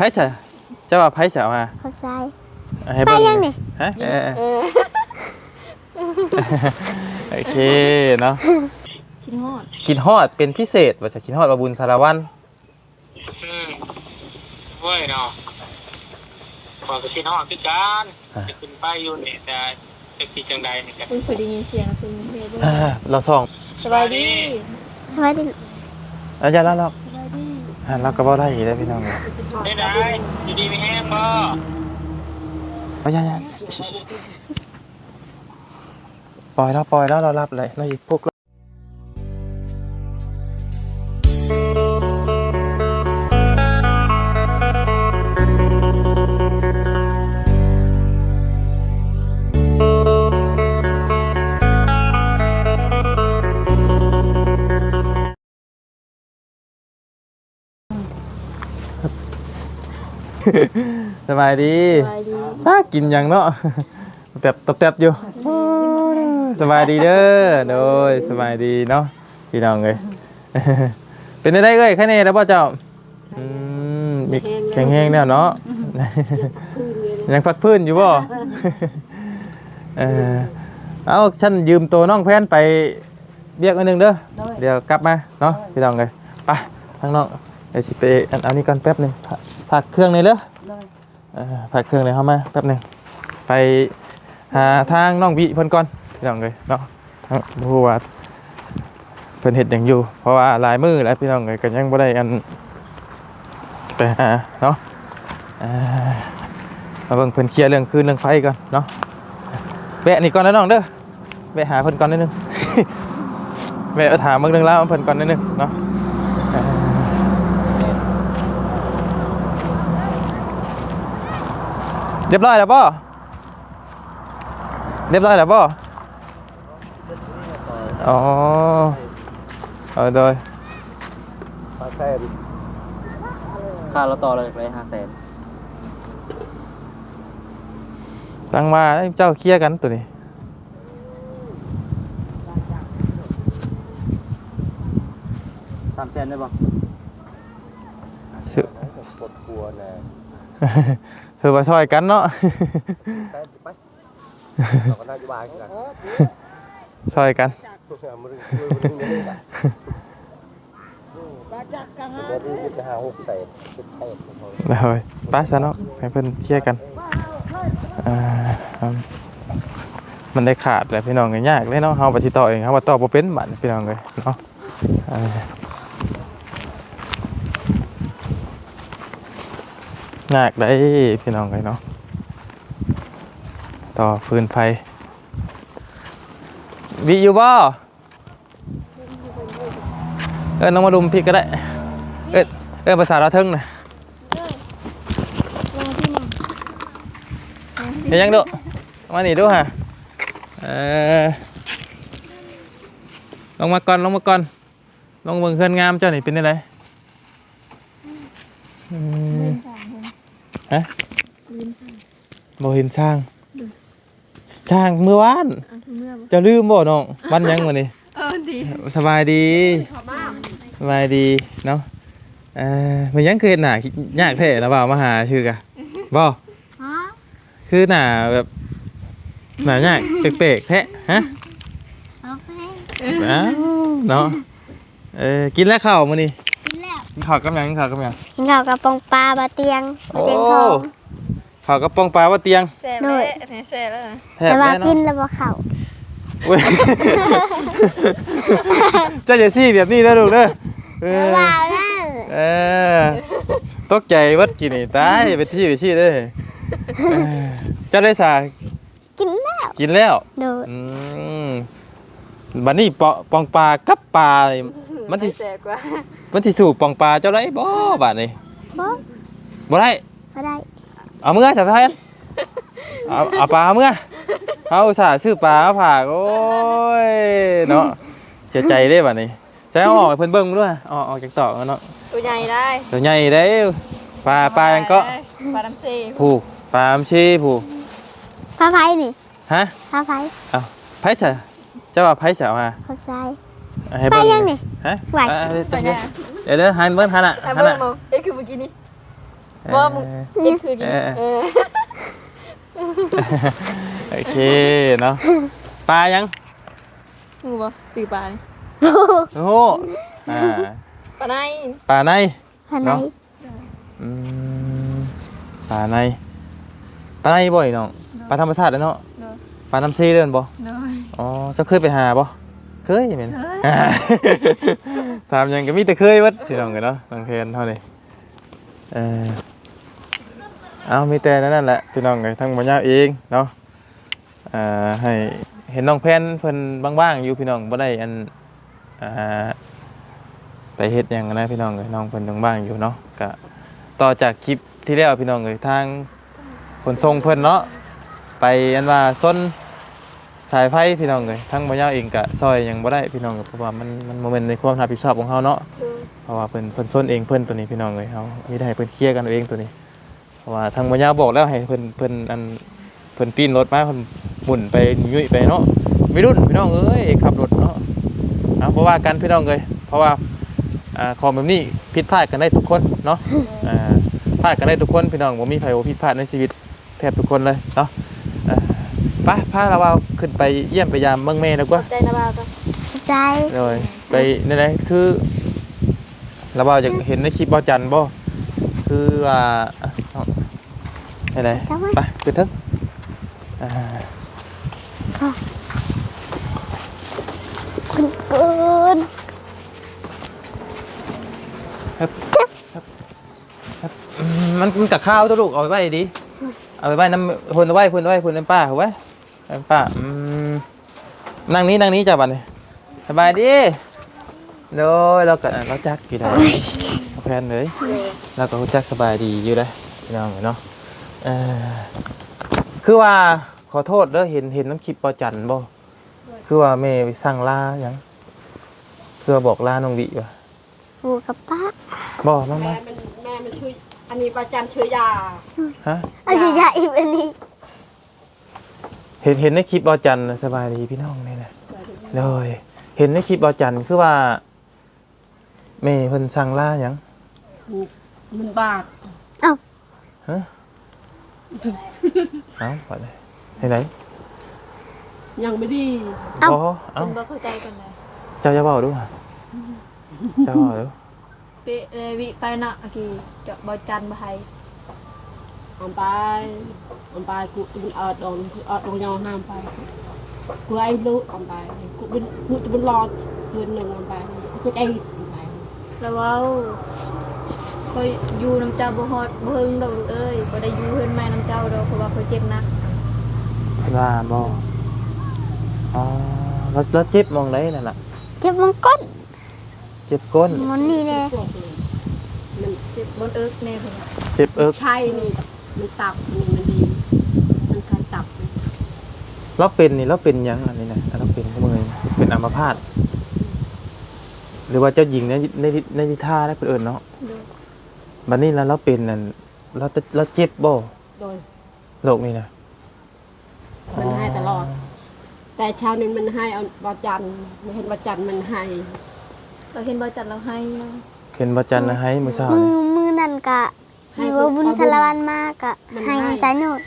ไผจะเจ้าว่าไผจะเอามาเขาซ้ายให้ไปเบิ่งยังนี่ฮะเออเออโอเคเนาะคิดฮอดคิดฮอดเป็นพิเศษว่าจะคิดฮอดว่าบุญสารวันอืมเว้ยเนาะขอยก็คิดฮอดคือกันจะขึ้นไปอยู่นี่แต่จะสิจังใดนี่กันคุณเคยได้ยินเสียงคุณเรียกอ่าว่าเราส่องสบายดีสวัสดีอาจารย์แล้ว เราสบายดีอ่าเราก็บ่ได้อีกแล้วพี่น้องเอ้ยได้ได้อยู่ดีมีแห้งบ่เอาอย่าๆปล่อยแล้วปล่อยแล้วเรารับเลยเราหยิบพวกเร สบายดีสบายดีถ้ากินหยังเนาะแบบตบๆอยู่สบายดีเด้อโดยสบายดีเนาะพี่น้องเลยเป็นได้เอ้ยแค่นี้แล้วป่ะเจ้าอืมมีแข็งแห้งแล้วเนาะยังพักพื้นอยู่บ่เออเอาฉันยืมตัวน้องแพนไปเรียกอันหนึงเด้อเดี๋ยวกลับมาเนาะพี่น้องเลยไปทางน้องเดี๋ยวสิไปอันเอานี้ก่อนแป๊บหนึง พักพักเครื่องเลยเด้อเออพักเครื่องเลยเข้ามาแป๊บหนึงไปหาทางน้องวิเพิ่นก่อนพี่น้องเลยเนาะทางผู้ว่าเพิ่นเฮ็ดหยังอยู่ เพราะว่าหลายมือแล้วพี่น้องเลยก็ยังบ่ได้อันไปหาเนาะเอ่อมาเบิ่งเพิ่นเคลียร์เรื่องคืนเรื่องไฟก่อนเนาะแวะนี่ก่อนนะน้องเด้อแวะหาเพิ่นก่อนนิดนึงแวะถามเบิ่งเรื่องราวของเพิ่นก่อนนิดนึงเนาะ เอ่อเรียบร้อยแล้วป่เรียบร้อยแล้วป่อ๋อเอาโดยห้าแสนค่าเราต่อเลยไปห้าแสนสั่งมาให้เจ้าเคลียร์กันตัวนี้สามแสนได้ป่ะชื่อปวดหัวนะ ถือว่าซอยกันเนาะซอยกันมาดึงช่วเลยไป้าซะเนาะให้เพิ่นเคลียร์กันมันได้ขาดแหละพี่น้องก็ยยากเลยเนาะเฮาไปสิต่อเองเฮาบ่ต่อบ่เป็นบัดนี้พี่น้องเลยเนาะ เออยากได้พี่น้องเลยเนาะต่อฟืนไฟวิอยู่บ่เออน้องมาดุมพี่ก็ได้ เอ้ยเอ้ยภาษาเราเทึงนะลงที่หนึ่งเห็นยังดูมาหนีดูฮะเออลงมาก่อนลงมาก่อนลงเบิ่งเพื่อนงามเจ้าหนี่เป็นยังไงอืม ฮะบ่เห็นช่างช่างเมื่อวานอะเมื่อเจะลืมบ่น้องวันหยังวันนี้เออดีสบายดีสบายดีเนาะเออมันยังคือหน้ายากแท้แล้วเปล่ามาหาชื่อกะบ่ฮะคือหน้าแบบหน้ายากเป๊กๆแท้ฮะโอเคอ้าวเนาะเออกินแล้วข้าวมื้อนี้กินแล้วกินข้าวกับหยังกินข้าวกับหยัง กินข้าวกับปองปลาบาเตียงบาโอ้เตียงทองข้าวกับปองปลาว่าเตียงแซ่บแล้วเนี่ยแซ่บแล้วนะแทบแต่ว่าแน่เนาะกินแล้วบ่เข้าเว้ยเจ้าจะซี่แบบนี้นะลูกเด้อเออบ่าวนั่นเออตกใจวัดกินนี่ตายไปที่ไปที่เด้อเออเจ้าได้สากินแล้วกินแล้ว โดยอืมบัดนี้ปอปองปลากับปลานี่ มันสิแซ่บกว่ามันสิสู่ปองปลาเจ้าได้บ่บัดนี้บ่บ่ได้ บ่ได้เอามือจับไปเอาเอาปลาเอามือเอาอุตสาห์ซื้อปลามาฝากโอ้ยเนาะเสียใจเด้บัดนี้ใช้เอาออกให้เพิ่นเบิ่งด้วยเอาออกจากตอกเนาะตัวใหญ่ได้ตัวใหญ่เด้ปลาปลายังก็ปลาดำซีผูกปลา암ชีผูกพาไผนี่ฮะพาไผเอาไผจะเจ้าว่าไผจะเอามาเขาซ้าย ให้เบิ่งไปยังนี่ฮะไหว อ่าเดี๋ยวตัวใหญ่เดี๋ยวเดี๋ยวหันเบิ่งหันอะแต่หันเบิ่งอะมองเอ้ยคือเมื่อกี้นี้ว่ามึงนี่คือกินเออ เออโอเคเนาะปลายังมึงบ่สี่ปลานี่โอ้โหอ่าปลาในปลาในภายในเนาะ อืมปลาในปลาในบ่อยน้องปลาธรรมชาติเนาะเนาะปลาน้ำซีเดินบ่เนาะอ๋อเจ้าเคยไปหาบ่ เคยแม่นอ่าถามหยังก็มีแต่เคยวัดพี่น้องกันเนาะบางเพนเท่านี้เออเอามีแต่นั่นแหละพี่น้องกันทั้งบ่ยาวเองเนาะอ่าให้เห็นน้องแพนเพิ่นบ้างๆอยู่พี่น้องบ่ได้อันอ่าไปเฮ็ดหยังนะพี่น้องเอ้ยน้องเพิ่นบ้างๆอยู่เนาะก็ต่อจากคลิปที่แล้วพี่น้องเอ้ยทางขนส่งเพิ่นเนาะไปอันว่าส้น สายไฟพี่น้องเลยทั้งบ่ยาวเองกะซอยยังบ่ได้พี่น้องเอ้ยเพราะว่ามันมันโมเมนต์ในความรับผิดชอบของเฮาเนาะเพราะว่าเพิ่นเพิ่นส้นเองเพิ่นตัวนี้พี่น้องเลยเฮามีได้ให้เพิ่นเคลียร์กันเอาเองตัวนี้ เพราะว่าทางบ่ยาวบอกแล้วให้เพิ่นเพิ่นอันเพิ่นปีนรถมาเพิ่นหมุนไปยุ่ยไปเนาะไม่รุ่นพี่น้องเอ้ยขับรถเนาะเอาเพราะว่ากันพี่น้องเลยเพราะว่าอ่าของแบบนี้ผิดพลาดกันได้ทุกคนเนาะอ่าพลาดกันได้ทุกคนพี่น้องบ่มีไผบ่ผิดพลาดในชีวิตแทบทุกคนเลยเนาะอ่า ไปพาเราเอาขึ้นไปเยี่ยมไปยามเมืองเมย์ดีกว่าใจนะบ่าวก็ใจเลยไปนี่นแหละคือเราบ่าอยากเห็นในคลิปบ่จันบ่คือว่าอะเอาอะไรไปคือทึกอ่าคุณเกินอืมมันมันกับข้าวตัวลูกเอาไปไว้ดีเอาไปไว้น้ำพุ่นเอาไว้พุ่นเอาไว้พุ่นน้ำป้าเอาไว้ น้ำป้าอืมนั่งนี้นั่งนี้จ้ะบัดนี้สบายดีโดยเราก็เราจักกี่ดอกเอาแพนเลยแล้วก็รู้จักสบายดีอยู่เลยพี่น้องเนาะเอ่อคือว่าขอโทษเด้อเห็นเห็นน้ำคลิปปอจันบ่คือว่าแม่ไปสั่งลาหยังคือว่าบอกลาน้องวิว่ะปูกับป้าบ่มามาแม่มันแม่มันชื่ออันนี้ประจันชื่อยาฮะเอาจะใหญ่แบบนี้ เห็นเห็นในคลิปปอจันน่ะสบายดีพี่น้องนี่แหละเลย เห็นในคลิปปอจันคือว่าแม่เพิ่นสั่งลาหยังมันบาดเอ้าว่าเลยไหนไหนยังไม่ดีบ่เอ้ามันบ่เข้าใจกันเลยเจ้าจะเว้าดูฮะเจ้าเว้าดูเปเอวิไปนะอากีเจาะบ่จันบ่ให้ออกไปออกไปกูจะเป็นเออดองเออดองยาวห้ามไปกูไอ้ลูกออกไปกูเป็นกูจะเป็นรอดเดือนหนึ่งออกไปกูจะไอ้ออกไปแล้วเว้าคอยอยู่น้ำเจ้าบ่ฮอดบ่เฮิงดอกลูกเอ้ยบ่ได้อยู่เฮือนแม่น้ำเจ้าดอกเพราะว่าเขาเจ็บหนักว่าบ่อ๋อแล้วแล้วเจ็บมองไหนนั่นน่ะ เจ็บมังก้นเจ็บก้นมันนี่แน่พวกเลยมันเจ็บบนเอิกแน่เพิ่นว่าเจ็บเอิก ใช่นี่ มันตับนี่มันดี มันคันตับเราเป็นนี่เราเป็นหยังอันนี้นะอันเราเป็นก็มือเป็นอัมพาตหรือว่าเจ้าหญิงในในในนิทาได้เพิ่นเอิ้นเนาะโดยบัดนี้แล้วเราเป็นนั่นเราจะเราเจ็บบ่โดยโรคนี้นะมันให้ตลอด แต่เช้านี้มันให้เอาบาจันไม่เห็นบาจันมันให้เราเห็นบ่จันเราให้นะเห็นบ่จันนะให้มื้อเช้ามือนี่มือนั่นกะ มีว่าบุญสารวันมากอะให้ ใจโนด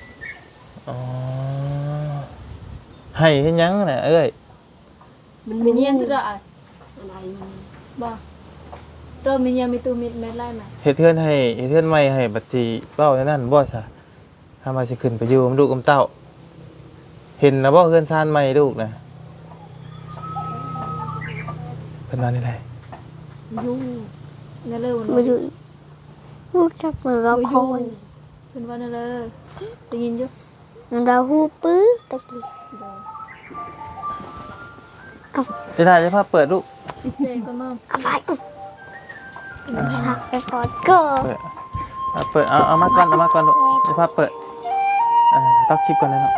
อ๋อให้เฮ็ดหยังน่ะเอ้ยมันมีเนียงคืออะอะไรบ่เริ่มมีเนียงมีตูมิดแม่นไล่มาเฮ็ดเทือนให้เฮ็ดเทือนใหม่ให้บัดสิเว้าในนั้นบ่ซะถ้ามาสิขึ้นไปอยู่กับลูกกับเต้า เห็นนะบ่เฮือนซานใหม่ลูกนะเพิ่นว่านี่แหละยุ่งนั่นเลยวันมาอยู่ลู กจักเหมือนเราคอยเพิ่นว่านั่นเลยได้ยินอยู่เราฮูปื้อตะกี้จะได้จะพาเปิดลูกติดเซงก็มาเอาไปอุ๊ยหักไปก่อนก็เปิดเอาเปิดเอาเอามาก่อนเอามาก่อนลูกจะพาเปิดอ่าตักคลิปก่อนเลยเนาะ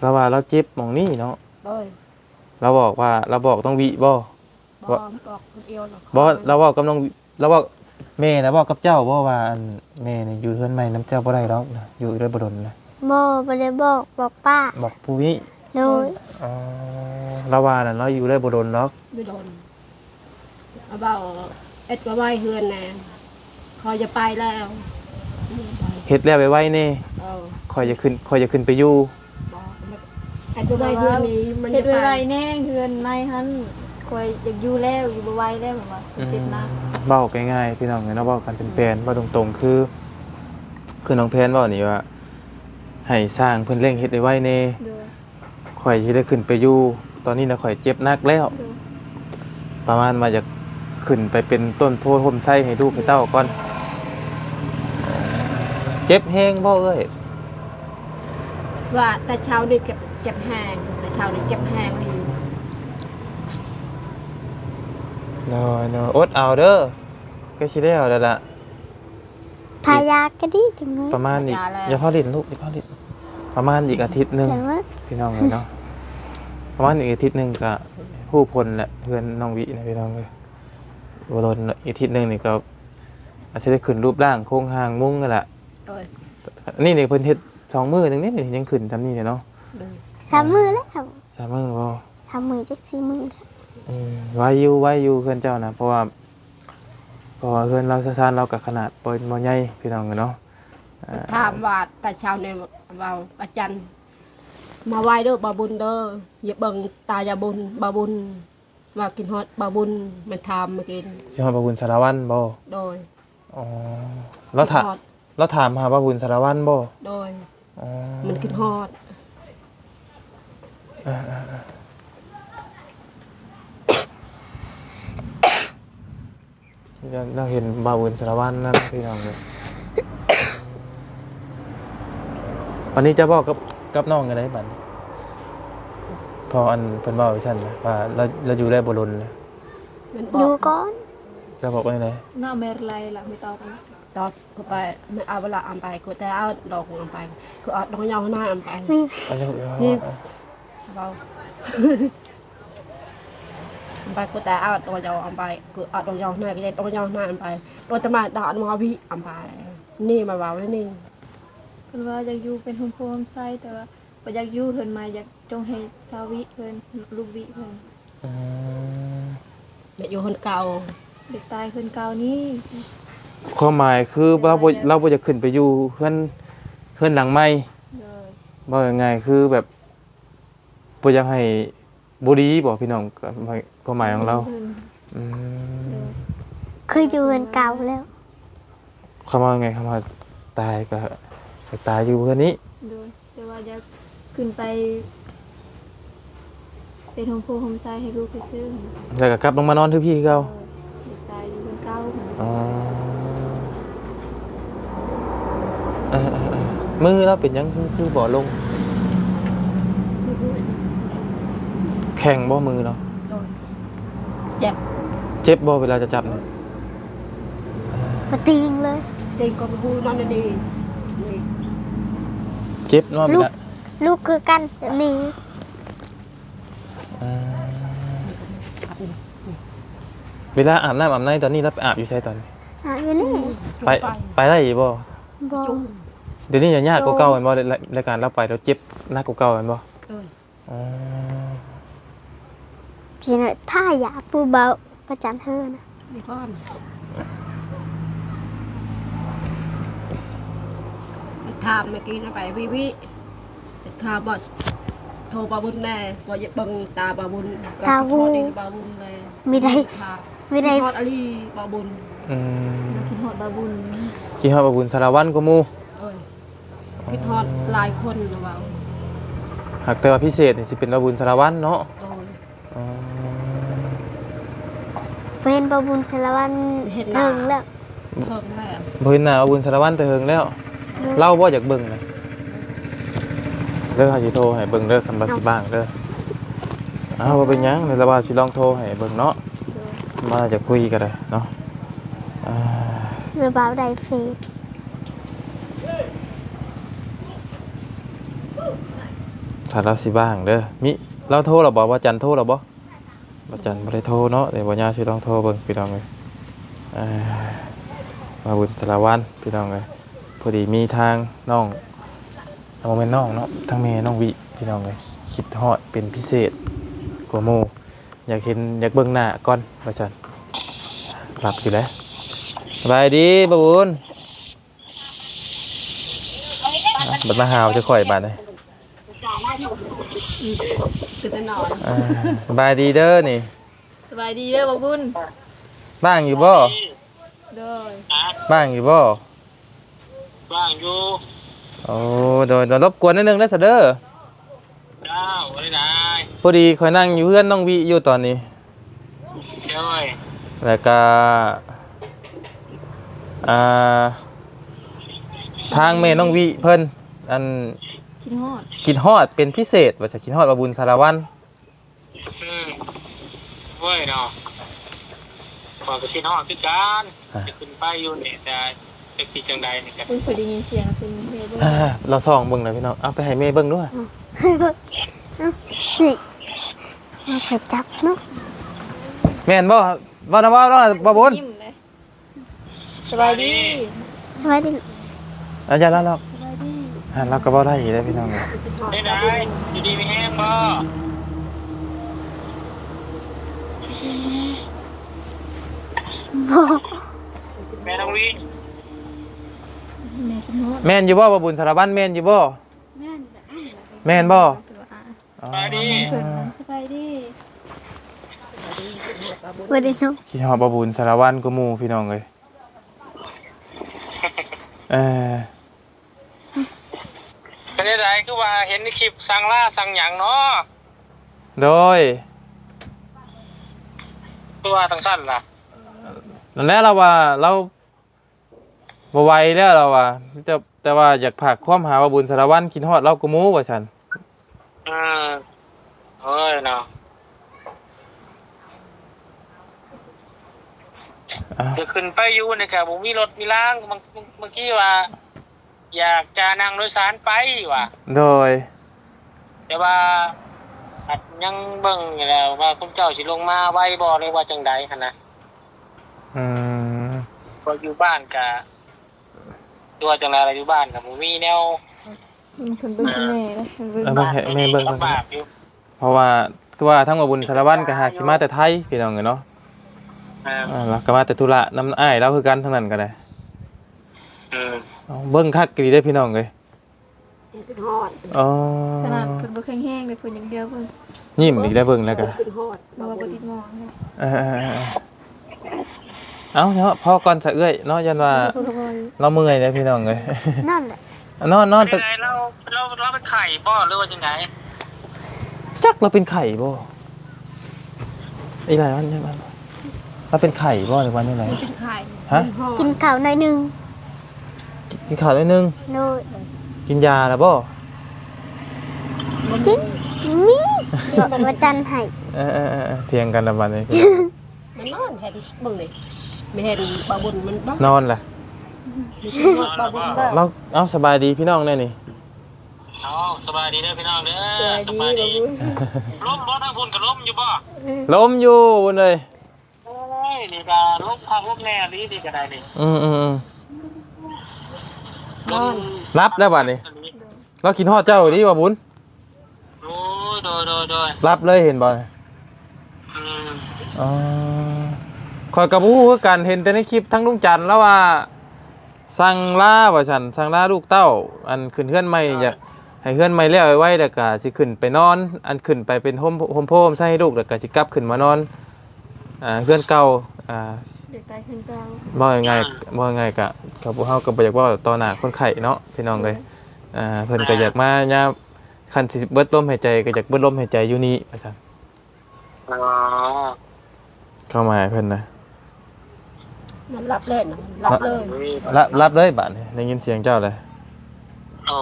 เราว่าเราเจ็บหมองนี่เนาะเลยเราบอกว่าเราบอกต้องวิบ่ บอกบอกคนเดียวหรอกบ่เราบอกกับน้องวิเราบอกแม่นะบอกกับเจ้าบ่ว่าอันแม่นี่อยู่เฮือนใหม่น้ำเจ้าบ่ได้ดอกนะอยู่ด้วยบ่ดนนะโบไม่ได้บอกบอกป้าบอกผู้วิโดยอ๋อเราว่าน่ะเราอยู่ได้บ่ดนดอกไม่โดนเอาเบาเอ็ดมาไหว้เฮือนแน่คอยจะไปแล้วเฮ็ดแล้วไปไว้แน่เออคอยจะขึ้นคอยจะขึ้นไปอยู่บอกไอ้ตัวใบเดือนนี้มันเฮ็ดจะไวไปๆแน่เฮือนในหัน คอยอยากอยู่แล้วอยู่บ่ไหวแล้วแบบว่าเจ็บหนักเบ้าง่ายๆพี่น้องเนาะเว้ากันเป็นแปลนเว้าตรงๆ คือ คือน้องแพนเว้านี่ว่า ให้สร้างเพิ่นเร่งเฮ็ดให้ไว้แน่โดยข่อยสิได้ขึ้นไปอยู่ตอนนี้นะข่อยเจ็บหนักแล้ว โดยประมาณว่าจะขึ้นไปเป็นต้นโพธิ์ห่มไส้ให้ลูกให้เต้าก่อน เจ็บแฮงบ่เอ้ยว่าแต่เช้านี่เก็บเจ็บแห้งแต่เช้านี่เจ็บแห้ง ดีน้อยเนาะอดเอาเด้อก็สิได้เอาแล้วล่ะทายาก็ดีจังเลยประมาณอีกอย่าพอลิ้นลูกอย่าพอลิ้นประมาณอีกอาทิตย์หนึงแต่ว่าพี่น้องเลยเนาะประมาณอีกอาทิตย์หนึงก็ผู้พลแหละเพื่อนน้องวินะพี่น้องเลยบ่โดนอีกอาทิตย์หนึงนี่ก็อาจจะได้ขึ้นรูปร่างโครงหางมุ้งนั่นแหละโดยนี่นี่เพิ่นเฮ็ดสองมือหนึงนี่นี่ยังขึ้นทำนี่เนี่ยเนาะโดยทำมือแล้วสามมือบ่ทำมือจักสี่มือแล้ว อืมไว้อยู่ไว้อยู่เพื่อนเจ้านะเพราะว่าเพราะว่าเพื่อนเราสถานเรากับขนาดปนบ่ใหญ่พี่น้องกันเนาะอ่าถามว่าแต่เช้านี่ว่าอาจารย์ มาไหว้เด้อบาบุญเด้ออย่าเบิ่งตายาบุญบาบุญว่ากินฮอดบาบุญมันทำมากินสิฮอดบาบุญสารวัตรบ่โดยอ๋อเราถามฮอดเราถามหาบาบุญสารวัตรบ่โดย อ๋อมันกินฮอด อ่าอ่าอ่า เราเราเห็นบาบุญสารวัตรนั่นพี่น้องเลยวันนี้จะบอกกับกับน้องกันได้บัดนี้พออันเพิ่นเว้าให้ฉันนะว่าเราเราอยู่ได้บ่ลนนะมันบดูอกก่อนจะบอกว่าไงหน้าเมรไลล่ะไม่ตอบกันตอนก็ไปไม่เอาเวลาอันไปก็แต่เอาดอกอันไปก็เอาดอกยาวหน้าอันไปมีอันนี้นี่เบาอันไปก็แต่เอาดอกยาวอันไปก็เอาดอกยา วหน้าก็ได้ดอกยาวหน้าอันไปโดยจะมาดอกอันมาวิอันไปนี่มาเบาแล้วนี่เพิ่นว่าอยากอยู่เป็นโฮมโฮมไซต์แต่ว่าบ่อยากอยู่เพิ่นมาอยากจงให้สาวิเพิ่นลูกวิเพิ่นอืมเด็กอยู่คนเก่าเด็กตายเพิ่นเก่านี้ความหมายคือเราบ่เราบ่จะขึ้นไปอยู่เพื่อนเพื่อนหลังใหม่เลยบ่ยังไงคือแบบบ่อยากให้ บ่ดีบ่พี่น้องก็ความหมายของเราเพิ่นอืมเคยอยู่กันเก่าแล้วคำว่าไงคำว่าตายก็ก็ตายอยู่เพื่อนนี้โดยแต่ว่าอยากขึ้นไปเป็นโฮมโฮมโฮมไซต์ให้ลูกไปซื้อแล้วก็กลับลงมานอนที่พี่คือเก่าเด็กตายอยู่เพิ่นเก่าเพิ่นอ๋อเออๆๆมือเราเป็นหยังคือคือบ่ลง แข็งบ่มือเนาะโดยเจ็บเจ็บบ่เวลาจะจับเนี่ยมาตีงเลย เต็งก็พูนอนดีนี่เจ็บเนาะเวลูกลาลูกคือกันแบบนี้อ่าเวลาอาบน้ำอาบในตอนนี้เราไปอาบอยู่ใช่ตอนนี้อะอยู่นี่ไปไปได้อีกบ่บอจุ่มเดี๋ยวนี้อย่ายากกว่าเก่าแม่นบ่รายรายการเราไปเราเจ็บหนักกว่าเก่าแม่นบ่เอออ๋อ พี่น่ะถ้าอยากปูเบาประจันเธอนะนี่ก้อนถามเมื่อกี้นะไปวิวิถามบอกโทรบาบุญแน่บอกอย่าเบังตาบาบุญก็ขอโทษดีบาบุญเลยมีได้ถามมีได้ทอดอลีบาบุญอืมคิดฮอดบาบุญกี่ฮอดบ่บุญสารวัตรก็หมู่เอ้ยคิดทอดหลายคนนะเว่าหากแต่ว่าพิเศษนี่สิเป็นบ่บุญสารวัตรเนาะ โอ้ย อ๋อ เป็นบาบุญสารวันเห็นหเทิน้างแล้วเพิ่มแล้วบ่เห็นหน้าบ่บุญสารวัตรแต่เฮิงแล้วเล่าบ่อยากเบิ่งนะเด้อเฮาสิโทรให้เบิ่งเด้อคันว่าสิบ้างเด้ออ้าวบ่เป็นหยังในระบาดสิลองโทรให้เบิ่งเนาะมาจะคุยกันเลยเนาะอ่าหรือเบาได้เฟซถ้าเราสิบ้างเด้อมิเราโทรเราบอกว่าจันโทรเราบ่ ว่าจันบ่ได้โทรเนาะเดี๋ยวบ่ยาสิลองโทรเบิ่งพี่น้องเอ้ยมาบุญสารวันพี่น้องเอ้ยพอดีมีทางน้องเอาบ่แม่นน้องเนาะทางแม่น้องวิพี่น้องเอ้ยคิดฮอดเป็นพิเศษกว่าหมู่อยากเห็นอยากเบิ่งหน้าก่อนว่าจันหลับอยู่แล้วสบายดีบาบุญบัดมาหาวจะข่อยบาดเลย คือจะนอนอ่าสบายดีเด้อนี่ สบายดีเด้อบ่บุญบ้างอยู่บ่เด้อฮะบ้างอยู่บ่ ว่างอยู่โอ้โดยโดยรบกวนนิดนึงได้อเสยเด้อเจ้าได้ได้พอดีข่อยนั่งอยู่เพื่อนน้องวิอยู่ตอนนี้ เจ้ยแล้วก็อ่าทางแม่น้องวิเพิ่นอันคิ ดฮอดกินฮอดเป็นพิเศษว่าจะกินฮอดบาบุญสารวันอืมเว้ยเนาะขอไปที่ห้องคือกันจะขึ้นไปอยู่นี่แต่จะคิดจังใดนี่กันเพิ่งเคยได้ยินเสียงเป็นเฮเบออ่าร์เราส่องเบิ่งหน่อยพี่น้องเอาไปให้แม่เบิ่งด้วยนี่มาเผ็ดจับเนาะแม่นบ่บ่นะบ่บ่บ่บุญยิ้มเลยสบายดีสวัสดีอาจารย์แล้วสบายดี อ่าเราก็บ่ได้อีกแล้วพี่น้องเอ้ยได้ได้อยู่ดีไม่แห้งบ่บ่แม่น้องวิแม่คิดฮอดแม่นอยู่บ่บาบุญสารวันแม่นอยู่บ่ แม่นแม่นบ่สบายดีเพิ่นสบายดีสวัสดีเนาะคิดฮอดบาบุญสารวันกูหมู่พี่น้องเอ้ยเออ เป็นได้ไรคือว่าเห็นในคลิปสั่งล่าสั่งหยังเนาะโดยตัวาทั้งสั้นล่ะนั่นแหละเราว่าเราบ่ไหวแล้วเราว่าแต่แต่ว่าอยากผากความหาบาบุญสารวันคิดฮอดเรากูหมู่ว่าซั่นอืมเฮ้ยเนาะอะจะขึ้นไปอยู่นี่ครับผมมีรถมีล่างเมื่อเมื่อกี้ว่า อยากจะนั่งโดยสารไปว่ะ โดย แต่ว่าอัดยังเบิ่งอยู่แล้วว่าคุณเจ้าสิลงมาไว้บ่เลยว่าจังใดหั่นนะอืมพออยู่บ้านกะตัวจังไรอะไรอยู่บ้านกับบ่มีแนวเพิ่นเบิ่งที่แม่เลยเพิ่นเบิ่งเอามาให้แม่เบิ่งก่อนลำบากอยู่เพราะว่าคือว่าทั้งบาบุญสารวันก็หาสิมาแต่ไทยพี่น้องเอ้ยเนาะอ่าอ่าแล้วก็มาแต่ธุระน้ำอ้ายเราคือกันทั้งนั้นก็ได้ อืม เอาเบิ่งคักดีได้อพี่น้องเอ้ยเป็นฮอดอ๋อขนาดเพิ่นบ่แข็งแรงเลยเพิ่นอย่างเดียวเพิ่นยิ้มอีกได้วเบิ่งแล้วก็เป็นฮอดบ่ว่าบ่ติดหมองเลยเออๆๆเอาเนาะพอก่อนสะเอื้อยเนาะยันว่าเพิ่นก็บ่เราเมื่อยเด้อพี่น้องเอ้ยนั่นแหละนอนนอนตึเป็นกไงเราเราเราเป็นไข่บ่หรือว่าจังไงจักเราเป็นไข่บ่อีหลายวันใช่ไหมเราเป็นไข่บ่หรือวันนี้ไหนเป็นไข่ฮะเป็นฮอดกินข้าวหน่อยหนึง กินข้าวนิดนึง โดยกินยาแล้วบ่กินมีบอกว่าจันให้เออเออเออเออเถียงกันแล้ววันนี้ มันนอนเห็นเบิ่งเลยไม่เห็นปลาบุญมันบ้างนอนล่ะปลาบุญบ้างเราเอาสบายดีพี่น้องแน่นี่ เอาสบายดีเด้อพี่น้องเด้อสบายดีบ่บุญล้มบ่ทางพุ่นก็ล้มอยู่บ่ล้มอยู่บนเลยโอ้ยนี่ก็ล้มพักล้มแน่ดีดีก็ได้นี่อืมอืมอืมนอน รับแล้วบัดนี้ เรากินฮอดเจ้าดีว่าบุญโอ้ยโดยโดยโดยรับเลยเห็นบ่อืมอ๋อคอยกับผู้คือกันเห็นแต่ในคลิปทั้งลุงจันทร์แล้วว่า สั่งลาว่าฉันสั่งลาลูกเต้า อันขึ้นเฮือนใหม่อยากให้เฮือนใหม่แล้วไว้แล้วก็สิขึ้นไปนอน อันขึ้นไปเป็นโฮมโฮมโพมใส่ให้ลูกแล้วก็สิกลับขึ้นมานอนอ่าเฮือนเก่าอ่า เด็กตายขึ้นเก่าบ่ยังไงบ่ยังไงกะกับพวกเฮาก็บ่อยากเว่าต่อหน้าคนไข้เนาะพี่น้องเอ้ยอ่าเพิ่นก็อยากมายามคันสิเบิดลมหายใจก็อยากเบิดลมหายใจอยู่นี่ว่าซั่นอ๋อเข้ามาให้เพิ่นนะมันรับเลยนะรับเลยรับรับเลยบาดนี้ได้ยินเสียงเจ้าเลยโอ้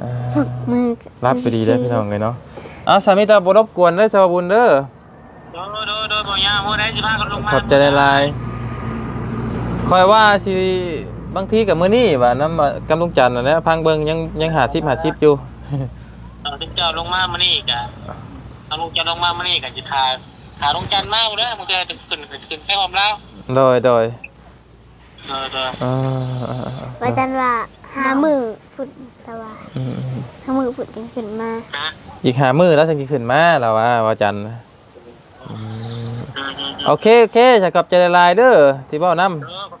อ่าฝึกมือรับไปดีเด้อพี่น้องเอ้ยเนาะเอาสามีตาบ่รบกวนเด้อสวัสบุญเด้อโด ยโดยโดยบ่ยามมื้อใดสิพากันลงมาขอบใจหลายๆคอยว่าสิบางทีกับมื้อนี้ว่าน้ำกำลุงจันทร์นั่นแหละพังเบิ่งยังยังหา10หา10อยู่ เอาถึงเจ้าลงมามื้อนี้ก็เอาลงจันทร์ลงมามื้อนี้ก็สิทาหาลงจันทร์มาบ่เด้อมึงจะขึ้นขึ้นไปหอมแล้วโดยโดยเออเด้ออ่าว่าจันว่าหามือพุดแต่ว่าอืมหามือพุดจึงขึ้นมาฮะอีกหามือแล้วจังสิขึ้นมาแล้วว่าว่าจันทร์อืม โอเคโอเคจะกลับใจละลายเด้อที่เบ้านำเออข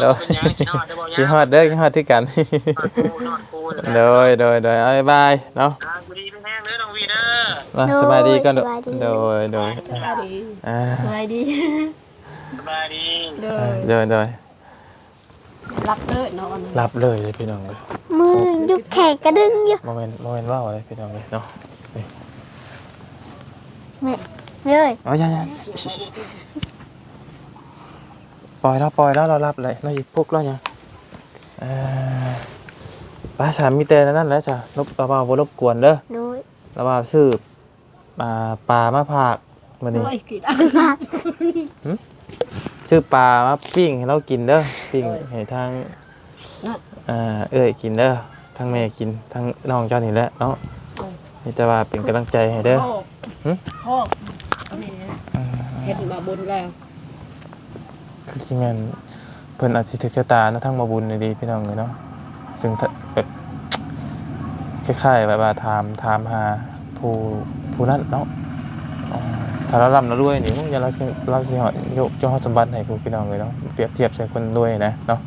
โดยเป็นหยังกินฮอดได้บ่ยังกินฮอดเด้อกินฮอดที่กันนอนกูนอนกูนั่นแหละโดยโดยโดยเอาบ๊ายบายเนาะอ่ากูดีเป็นแห้งเด้อน้องวีเด้อ มาสบายดีก่อนโดยโดยสบายดีอ่าสบายดีสบายดีเด้อโดยโดยรับเลยนอนรับเลยเลยพี่น้องเลยมือยุกแขกกระดึงอยู่โมเมนต์โมเมนต์ว่าวอะไรพี่น้องเลยเนาะ เลยเอาอย่าอย่าปล่อยแล้วปล่อยแล้วเรารับเลยเราหยิบพวกเราเนี่ยเอ่อปลาสามมีแต่นั่นแหละจ้ะรบเราเบาบ่รบกวนเด้อโดยเราเบาซื้ออ่าปลามาผากมันนี่โอ้ยกินซื้อปลามาปิ้งให้เรากินเด้อปิ้งให้ทางอ่าเอ้ยกินเด้อทางแม่กินทางน้องเจ้านี่แหละเนาะนี่แต่ว่าเป็นกำลังใจให้เด้อ พ่อหึพ่ออันนี้ เห็ดมาบนแล้ว คือสิแม่นเพิ่นอาจสิถึกชะตานาะทั้งมาบุญนี่ดีพี่น้องเลยเนาะซึ่งถ้าแบบคล้ายๆแบบว่าถามถามหาผู้ผู้นั้นเนาะอ๋อถ้าเราร่ำเรารวยนี่มึงอย่าเราสิเราสิเหาะยกยกสมบัติให้พวกพี่น้องเลยเนาะเปรียบเทียบใส่คนรวยนะเนาะ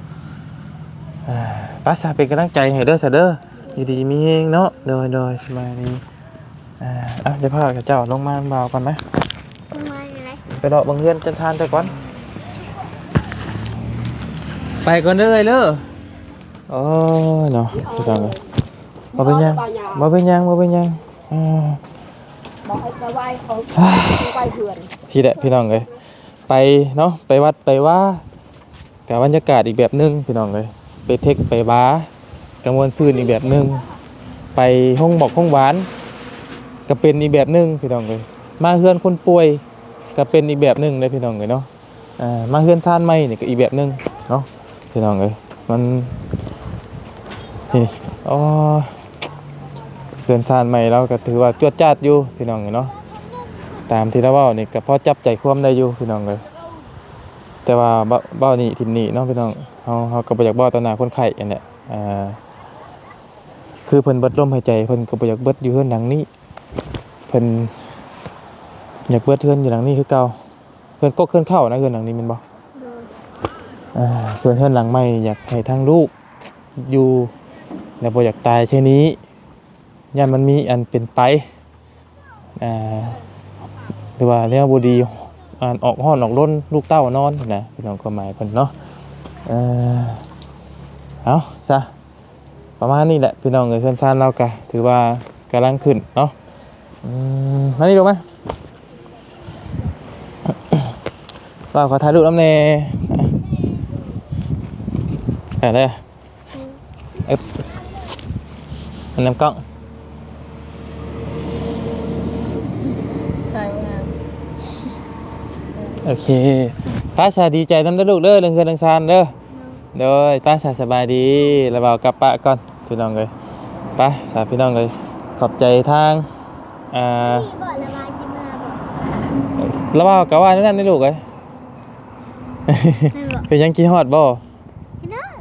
อ่าป้าสาเป็นกำลังใจให้เด้อซะเด้ออยู่ดีมีเฮงเนาะโดยโดยสบายดีอ่าอะเดี๋ยวพากับเจ้าลงมาเบาก่อนไหม อะไรไปรอบังเฮือนจันทานแต่ก่อน ไปก่อนเด้อเด้อโอ้ยเนาะสิครับบ่เป็นหยังบ่เป็นหยังบ่เป็นหยังอ่า บอกให้ไปไหว้เขาไหว้เพื่อนพี่แหละพี่น้องเอ้ยไปเนาะไปวัดไปว่ากับบรรยากาศอีกแบบหนึงพี่น้องเอ้ยไปเทคไปว้ากระมวลซื่นอีกแบบหนึงไปห้องบอกห้องหวาน ก็เป็นอีกแบบหนึงพี่น้องเอ้ยมาเฮือนคนป่วย ก็เป็นอีกแบบหนึ่งเลยพี่น้องเอ้ยเนาะอ่ามาเฮือนซ่านไม้นี่ก็อีกแบบหนึ่งเนาะพี่น้องเอ้ยมันนี่อ๋อเฮือนซ่านไม้เราก็ถือว่าจวดจ้าดอยู่พี่น้องเอ้ยเนาะตามที่เราเว้านี่ก็พอจับใจความได้อยู่พี่น้องเลยแต่ว่าเบ้าเบ้านี่ทิมนี่เนาะพี่น้องเฮาเฮาก็บ่อยากเบ้าต่อหน้าคนไข้อันเนี้ยอ่าคือเพิ่นเบิดลมหายใจเพิ่นก็บ่อยากเบิดอยู่เฮือนหลังนี้เพิ่น อยากเบิดเฮือนอยู่หลังนี้คือเก่าเพิ่นก็เคลื่อนเข้านะเฮือนหลังนี้แม่นบ่อ่าส่วนเฮือนหลังใหม่อยากให้ทั้งลูกอยู่แล้วบ่อยากตายเช่นนี้ย่านมันมีอันเป็นไปอ่าหรือว่าเรียกว่าบดีอ่านออกห้อนออกล้นลูกเต้านอนนะพี่น้องความหมายเพิ่นเนาะเออเอาซะประมาณนี้แหละพี่น้องเอ้ยเพื่อนซ่านเรากะถือว่ากำลังขึ้นเนาะอืมมานี่ดูไหม เราขอถ่ายรูปน้ำเนอะได้เอ๊บอันน้ำกล้องใช่ว่าโอเคป้าชาดีใจน้ำเด้อลูกเด้อเรื่องเฮือนเรื่องซานเด้อโดยป้าชาสบายดีแล้วเบากลับปะก่อนพี่น้องเลยไป้าสาพี่น้องเลยขอบใจทางอ่าพี่บอกระบายจิมาบอกแล้วเบากะว่านั่นนี่ลูกเลยไม่บอก เป็นยังกินฮอดบ่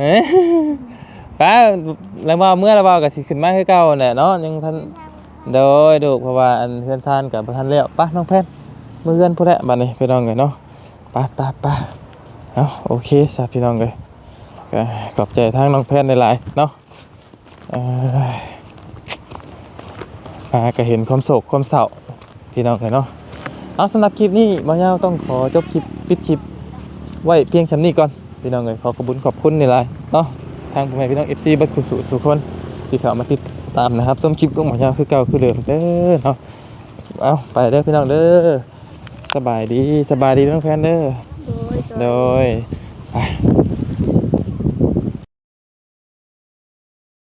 เอ๊ะป้าแล้วว่าเมื่อแล้วเบาก็สิขึ้นมาคือเก่าแหละเนาะยังทันโดยลูกเพราะว่าอันเฮือนซานกับบ่ทันแล้วไป้าน้องแพนมือเฮือนพุ่นแหละบัดนี้พี่น้องเลยเนาะไป้าป้าป้าเอาโอเคสาพี่น้องเลยก็ขอบใจทางน้องแพนหลายๆเนาะเอ่อมาก็เห็นความโศกความเศร้าพี่น้องเลยเนาะเอาสำหรับคลิปนี้บ่ยาวต้องขอจบคลิปปิดคลิป ไว้เพียงชำนี้ก่อนพี่น้องเลยขอขอบคุณขอบคุณในไลน์เนาะทางพ่อแม่พี่น้อง FC บัดคุสุทุกคนที่เข้ามาติดตามนะครับส้มคลิปก็บ่ยาวคือเก่าคือเดิมเด้อเนาะเอาไปเด้อพี่น้องเด้อสบายดีสบายดีน้องแพนเด้อโดยโดยไป